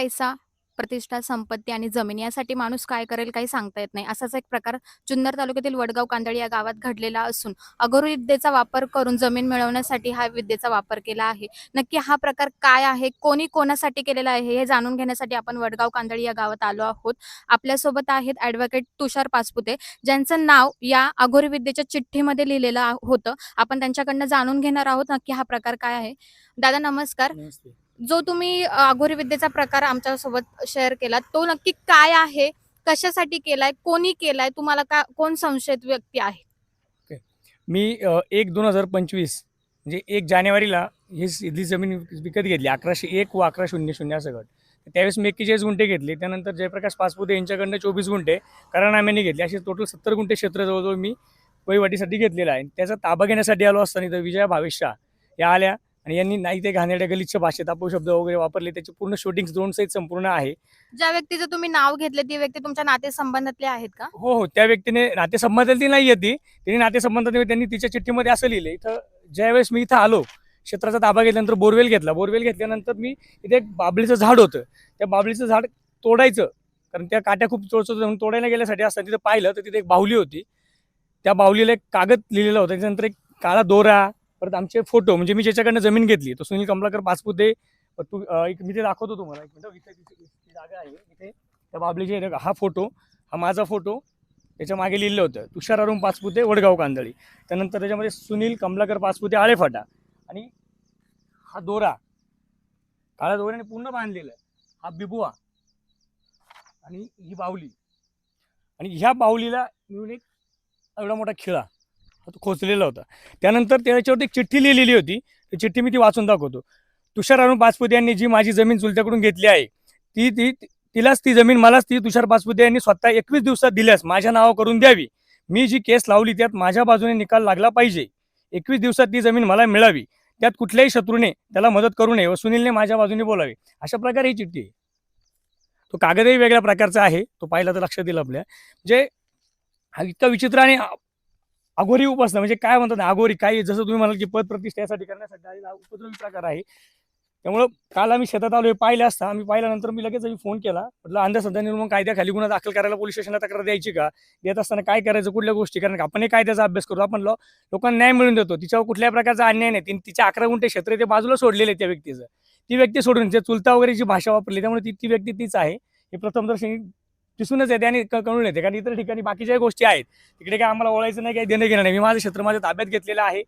पैसा प्रतिष्ठा संपत्ती आणि जमीन यासाठी माणूस काय करेल काही सांगता येत नाही. असाच एक प्रकार जुन्नर तालुक्यातील वडगाव कांदळी या गावात घडलेला असून अघोरी विद्येचा वापर करून जमीन मिळवण्यासाठी हा विद्येचा वापर केला आहे. नक्की हा प्रकार काय आहे? कोणी कोणासाठी केलेला आहे? हे जाणून घेण्यासाठी आपण वडगाव कांदळी या गावात आलो आहोत. आपल्यासोबत आहेत ऍडव्होकेट तुषार पासपुते ज्यांचं नाव या अघोरी विद्येच्या चिठ्ठीमध्ये लिहिलेलं होतं. आपण त्यांच्याकडनं जाणून घेणार आहोत नक्की हा प्रकार काय आहे. दादा नमस्कार. जो तुम्ही अघोरी विद्येचा प्रकार आमच्यासोबत शेअर केला तो नक्की काय आहे? कशासाठी केलाय? कोणी केलाय? तुम्हाला का कोण संशयित व्यक्ती आहे? मी एक दोन हजार पंचवीस म्हणजे एक जानेवारीला ही इथली जमीन विकत घेतली अकराशे एक व अकरा शून्य शून्य असं गट. त्यावेळेस मी एक्केचाळीस गुंठे घेतले त्यानंतर जयप्रकाश पाचपुते यांच्याकडनं चोवीस गुंठे करानाम्याने घेतले. असे टोटल सत्तर गुंठे क्षेत्र जवळजवळ मी वहिवाटीसाठी घेतलेलं आहे. त्याचा ताबा घेण्यासाठी आलो असताना तर विजया भावेश शाह या आल्या. आणि यांनी नाही ते घाणेरड्या गलिच्छ भाषेत अपशब्द वगैरे वापरले त्याची पूर्ण शूटिंग ड्रोन सहित संपूर्ण आहे. ज्या व्यक्तीचं तुम्ही नाव घेतले ती व्यक्ती तुमच्या नातेसंबंधातले आहेत का? हो हो त्या व्यक्तीने नातेसंबंधातली नाही येते तिने नातेसंबंधात त्यांनी तिच्या चिठ्ठीमध्ये असं लिहिलं इथं ज्यावेळेस मी इथं आलो क्षेत्राचा ताबा घेतल्यानंतर बोरवेल घेतला. बोरवेल घेतल्यानंतर मी इथे एक बाबळीचं झाड होतं. त्या बाबळीचं झाड तोडायचं कारण त्या काट्या खूप चोळचोच म्हणून तोडायला गेल्यासाठी असताना तिथं पाहिलं तर तिथे एक बाहुली होती. त्या बाहुलीला एक कागद लिहिलेला होता त्याच्यानंतर एक काळा दोरा परत आमचे फोटो म्हणजे मी ज्याच्याकडनं जमीन घेतली तो सुनील कमलाकर पाचपुते तू एक मी ते दाखवतो तुम्हाला एक मिनिट इथे जागा आहे इथे त्या बाबलीचे हा फोटो हा माझा फोटो त्याच्यामागे लिहिलं होतं तुषार अरुण पाचपुते वडगाव कांदळी. त्यानंतर त्याच्यामध्ये सुनील कमलाकर पाचपुते आळेफाटा. आणि हा दोरा काळ्या दोऱ्याने पूर्ण बांधलेला आहे हा बिबुआ आणि ही बाहुली आणि ह्या बाहुलीला मिळून एक एवढा मोठा खिळा. तो खोचलेला होता. त्यानंतर त्याच्यावरती एक चिठ्ठी लिहिलेली होती. ती चिठ्ठी मी ती वाचून दाखवतो. तुषार अरुण पाचपुते यांनी जी माझी जमीन चुलत्याकडून घेतली आहे ती ती तिलाच ती जमीन मलाच ती तुषार पाचपुते यांनी स्वतः एकवीस दिवसात दिल्यास माझ्या नावा करून द्यावी. मी जी केस लावली त्यात माझ्या बाजूने निकाल लागला पाहिजे. एकवीस दिवसात ती जमीन मला मिळावी. त्यात कुठल्याही शत्रूने त्याला मदत करू नये व सुनीलने माझ्या बाजूने बोलावे. अशा प्रकारे ही चिठ्ठी आहे. तो कागदही वेगळ्या प्रकारचा आहे. तो पाहिला तर लक्षात येईल आपल्या. म्हणजे हा इतका विचित्र आणि अगोरी उपासना म्हणजे काय म्हणतात ना अघोरी काय जसं तुम्ही म्हणाल की पद प्रतिष्ठेसाठी करण्यासाठी आलेला उपद्रवी प्रकार आहे. त्यामुळं काल आम्ही शेतात आलो हे पाहिलं असता. आम्ही पाहिल्यानंतर मी लगेच आम्ही फोन केला. म्हटलं अंधश्रद्धा निर्माण कायद्याखाली गुन्हा दाखल करायला पोलीस स्टेशनला तक्रार द्यायची का? देत असताना काय करायचं? कुठल्या गोष्टी? कारण का आपण हे कायद्याचा अभ्यास करतो. आपण लोकांना न्याय मिळून देतो. तिच्यावर कुठल्या प्रकारचा अन्याय नाही. तिने तिच्या अकरा गुंठे क्षेत्र ते बाजूला सोडलेले त्या व्यक्तीचं. ती व्यक्ती सोडून जे चुलता वगैरे जी भाषा वापरली त्यामुळे ती ती व्यक्ती तीच आहे. हे प्रथमदर्शनी दिसूनच येते आणि क- कळून येते. कारण इतर ठिकाणी बाकीच्या गोष्टी आहेत. तिकडे काय आम्हाला ओळायचं नाही काही देणं घेणं नाही. मी माझं क्षेत्र माझ्या ताब्यात घेतलेलं आहे.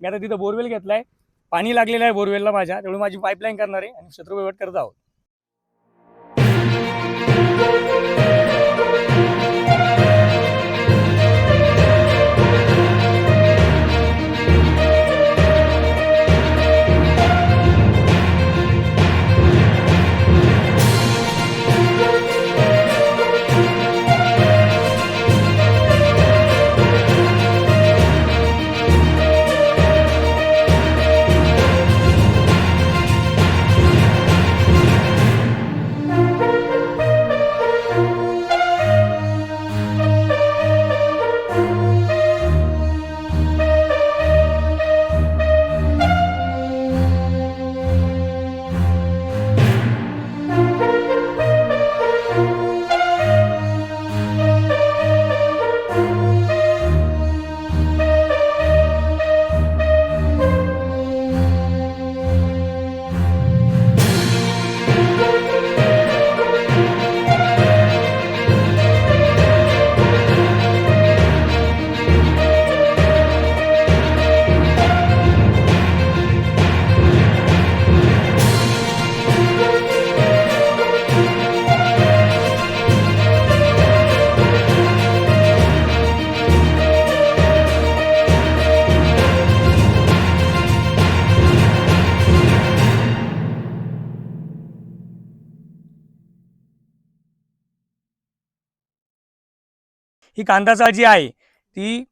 मी आता तिथं बोरवेल घेतलाय. पाणी लागलेलं आहे बोरवेलला माझ्या. त्यामुळे माझी पाईपलाईन करणार आहे आणि क्षेत्र वहिवाट करत आहोत. ही कांदा जी आहे ती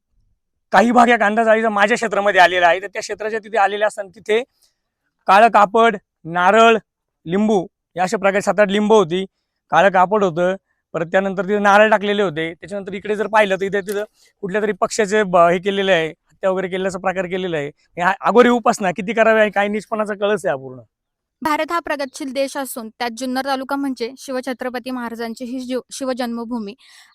काही भाग या कांदा जाळीचा माझ्या क्षेत्रामध्ये आलेला आहे. तर त्या क्षेत्राच्या तिथे आलेल्या असताना तिथे काळं कापड नारळ लिंबू या अशा प्रकारे सात आठ लिंबू होती. काळं कापड होतं. परत त्यानंतर तिथे नारळ टाकलेले होते. त्याच्यानंतर इकडे जर पाहिलं तर इथे तिथं कुठल्या तरी पक्षाचे ब- हे केलेलं आहे हत्या वगैरे केल्याचा प्रकार केलेला आहे. अगोरी उपासना किती करावी आणि काही निष्पणाचा कळस आहे हा पूर्ण. भारत हा प्रगतशील देश असून त्यात जुन्नर तालुका म्हणजे शिवछत्रपती महाराजांची ही शिवजन्मभूमी.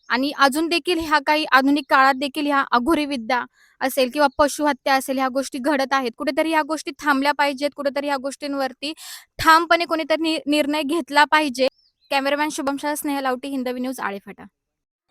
आणि अजून देखील ह्या काही आधुनिक काळात देखील ह्या अघोरी विद्या असेल किंवा पशुहत्या असेल ह्या गोष्टी घडत आहेत. कुठेतरी ह्या गोष्टी थांबल्या पाहिजेत. कुठेतरी ह्या गोष्टींवरती ठामपणे कोणीतरी निर्णय घेतला पाहिजे. कॅमेरामॅन शुभम शाह लावटी हिंदवी न्यूज आळेफाटा.